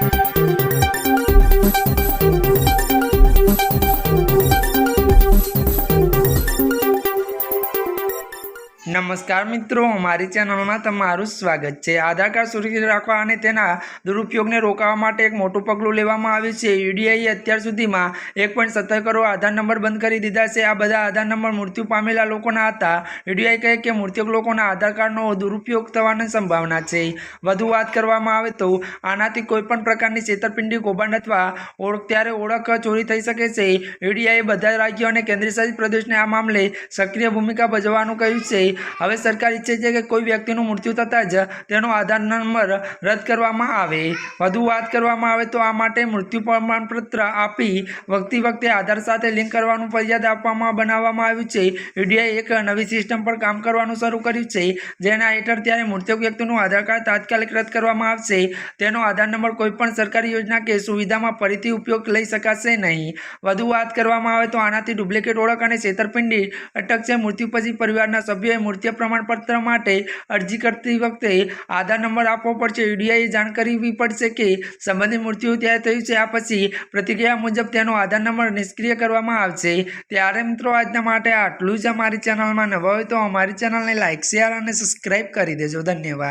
Thank you. નમસ્કાર મિત્રો અમારી ચેનલમાં તમારું સ્વાગત છે. આધાર કાર્ડ સુરક્ષિત રાખવા અને તેના દુરુપયોગને રોકાવા માટે એક મોટું પગલું લેવામાં આવ્યું છે. યુડીઆઈએ અત્યાર સુધીમાં એક પોઈન્ટ સત્તર કરોડ આધાર નંબર બંધ કરી દીધા છે. આ બધા આધાર નંબર મૃત્યુ પામેલા લોકોના હતા. યુડીઆઈ કહે કે મૃત્યુક લોકોના આધાર કાર્ડનો દુરુપયોગ થવાની સંભાવના છે. વધુ વાત કરવામાં આવે તો આનાથી કોઈપણ પ્રકારની છેતરપિંડી, કૌભાંડ અથવા ઓળખ ત્યારે ઓળખ ચોરી થઈ શકે છે. યુડીઆઈએ બધા રાજ્યો અને કેન્દ્રશાસિત પ્રદેશને આ મામલે સક્રિય ભૂમિકા ભજવવાનું કહ્યું છે. હવે સરકાર ઈચ્છે છે કે કોઈ વ્યક્તિનું મૃત્યુ થતાં જ તેનો આધાર નંબર રદ કરવામાં આવે. વધુ વાત કરવામાં આવે તો આ માટે મૃત્યુ પ્રમાણપત્ર આપી વખતે વખતે આધાર સાથે લિંક કરવાનું ફરિયાદ આપવામાં બનાવવામાં આવ્યું છે. યુડીઆઈ એક નવી સિસ્ટમ પર કામ કરવાનું શરૂ કર્યું છે, જેના હેઠળ ત્યારે મૃત્યુ વ્યક્તિનું આધાર કાર્ડ તાત્કાલિક રદ કરવામાં આવશે. તેનો આધાર નંબર કોઈપણ સરકારી યોજના કે સુવિધામાં ફરીથી ઉપયોગ લઈ શકાશે નહીં. વધુ વાત કરવામાં આવે તો આનાથી ડુપ્લિકેટ ઓળખ અને છેતરપિંડી અટકશે. મૃત્યુ પછી પરિવારના સભ્યોએ મૃત્યુ પ્રમાણપત્ર માટે અરજી કરતી વખતે આધાર નંબર આપવો પડશે. ઈડીઆઈએ જાણ કરવી પડશે કે સંબંધિત મૃત્યુ ત્યારે થયું છે. આ પછી પ્રતિક્રિયા મુજબ તેનો આધાર નંબર નિષ્ક્રિય કરવામાં આવશે. ત્યારે મિત્રો આજના માટે આટલું જ. અમારી ચેનલમાં નવા હોય તો અમારી ચેનલને લાઇક શેર અને સબસ્ક્રાઈબ કરી દેજો. ધન્યવાદ.